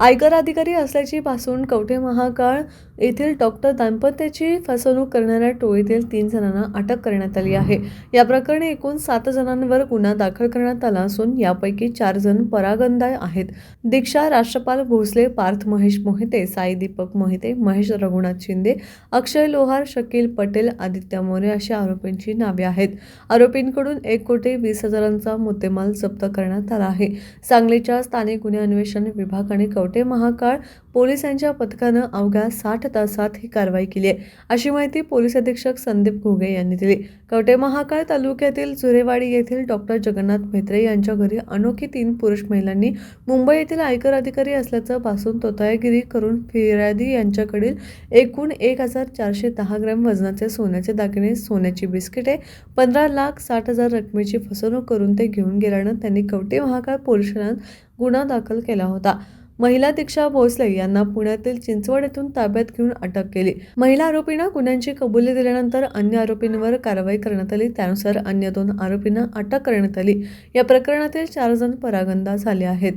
आयकर अधिकारी असल्याची पासून कवठे महाकाळ येथील डॉक्टर दाम्पत्याची फसवणूक करणाऱ्या टोळीतील तीन जणांना अटक करण्यात आली आहे. या प्रकरणी एकूण सात जणांवर गुन्हा दाखल करण्यात आला असून यापैकी चार जण परागंदाय आहेत. दीक्षा राष्ट्रपाल भोसले पार्थ महेश मोहिते साई दीपक मोहिते महेश रघुनाथ शिंदे अक्षय लोहार शकील पटेल आदित्य मोरे अशा आरोपींची नावे आहेत. आरोपींकडून एक कोटी वीस हजारांचा मुद्देमाल जप्त करण्यात आला आहे. सांगलीच्या स्थानिक गुन्हे अन्वेषण विभाग आणि कवटे महाकाळ पोलिसांच्या पथकानं अवघ्या साठ तासात ही कारवाई केली आहे. अशी माहिती पोलीस अधीक्षक संदीप घोगे यांनी दिली. कवटे महाकाळ तालुक्यातील जुरेवाडी येथील डॉक्टर जगन्नाथ म्हेत्रे यांच्या घरी अनोखी तीन पुरुष महिलांनी मुंबई येथील आयकर अधिकारी असल्याचं भासून तोतायगिरी करून फिर्यादी यांच्याकडील एकूण एक हजार चारशे दहा ग्रॅम वजनाचे सोन्याचे दागिने सोन्याची बिस्किटे पंधरा लाख साठ हजार रकमेची फसवणूक करून ते घेऊन गेल्यानं त्यांनी कवटे महाकाळ पोलिसांना गुन्हा दाखल केला होता. महिला दीक्षा भोसले यांना पुण्यातील चिंचवड येथून ताब्यात घेऊन अटक केली. महिला आरोपींना गुन्ह्यांची कबुली दिल्यानंतर अन्य आरोपींवर कारवाई करण्यात आली. त्यानुसार अन्य दोन आरोपींना अटक करण्यात आली. या प्रकरणातील चार जण परागंदा झाले आहेत.